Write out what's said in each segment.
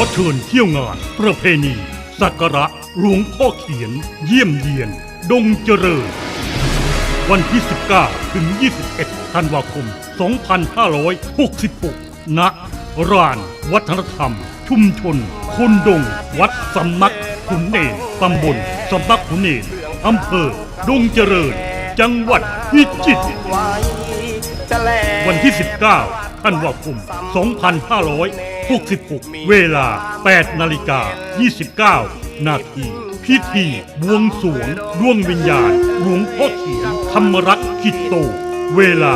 อเชิญเที่ยวงาน ประเพณี สักการะหลวงพ่อเขียน เยี่ยมเยียน ดงเจริญ วันที่ 19 ถึง 21 ธันวาคม 2566 ณร้านวัฒนธรรม ชุมชน คนดง วัดสำนักขุนเนนตำบลสำนักขุนเนนอำเภอ ดงเจริญ จังหวัดพิจิตรวันที่ 19 ธันวาคม 2566 เวลา 8 นาฬิกา 29 นาที พิธีบวงสรวงดวงวิญญาณหลวงพ่อเขียนธรรมรักษ์คิดโต เวลา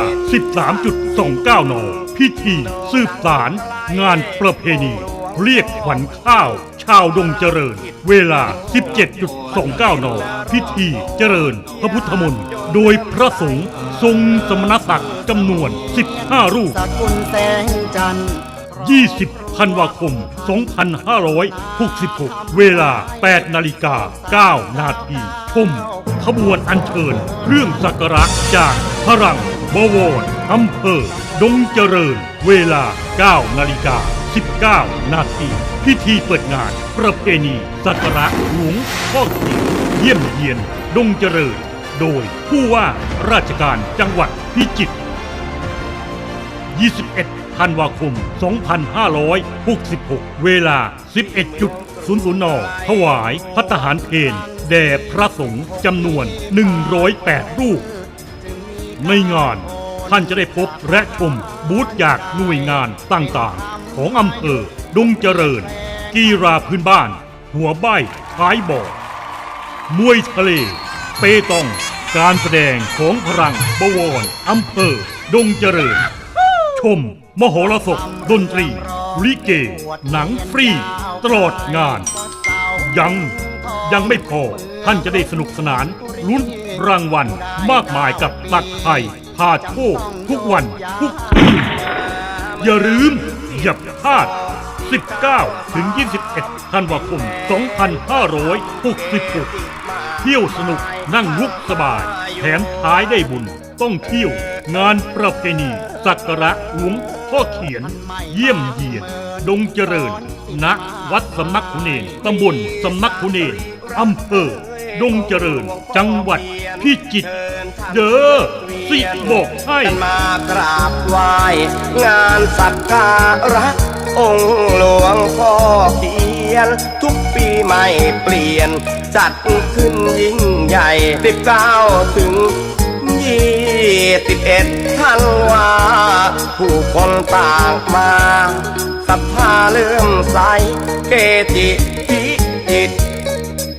13.29 น พิธีสืบสารงานประเพณี เรียกขวัญข้าว ชาวดงเจริญ เวลา 17.29 น พิธีเจริญพระพุทธมนต์โดยพระสงฆ์ทรงสมณศักดิ์จำนวน 15 รูปสกุลแสงจันทร์20 ธันวาคม 2566 เวลา 8 นาฬิกา 9 นาทีชมขบวนอัญเชิญ เครื่องสักการะจากพรังบวรอำเภอ ดงเจริญ เวลา 9 นาฬิกา 19 นาทีพิธีเปิดงาน ประเพณี สักการะหลวงพ่อเขียนเยี่ยมเยียน ดงเจริญ โดยผู้ว่าราชการจังหวัดพิจิตร21 ธันวาคม 2566 เวลา 11.00 น ถวายพัฒหารเพนแด่พระสงฆ์จำนวน 108 รูป ในงานท่านจะได้พบและชมบูธจากหน่วยงานต่างๆ ของอำเภอดงเจริญ กีฬาพื้นบ้าน หัวใบ้ท้ายบ่อมวยทะเล เปตอง การแสดงของพลังบวรอำเภอดงเจริญ ชม มโหรสพดนตรี ลิเก หนังฟรี ตลอดงาน ยังยังไม่พอท่านจะได้สนุกสนานลุ้นรางวัลมากมายกับตักไทยพาโชคทุกวันทุกคืนอย่าลืมอย่าพลาด 19 ถึง 21 ธันวาคม 2566 เที่ยวสนุกนั่งลุกสบาย แถมท้ายได้บุญ ต้องเที่ยวงานประเพณีสักการะหลวง พ่อเขียน เยี่ยมเยียน ดงเจริญณวัดสำนักขุนเนนตำบลสำนักขุนเนนอำเภอ ดงเจริญ จังหวัดพิจิตรเด้อสิบอกให้กันมากราบไหว้งานสักการะองค์หลวงพ่อเขียน ทุกปีไม่เปลี่ยน จัดขึ้นยิ่งใหญ่ 19 ถึง 21 ธันวาผู้คนต่างมาศรัทธาเลื่อมใส เกจิพิจิต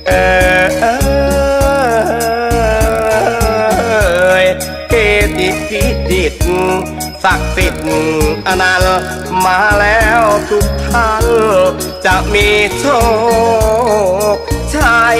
เออเอยเกจิพิจิตศักดิ์สิทธิ์อนันต์มาแล้วทุกท่าน จะมีโชคชัย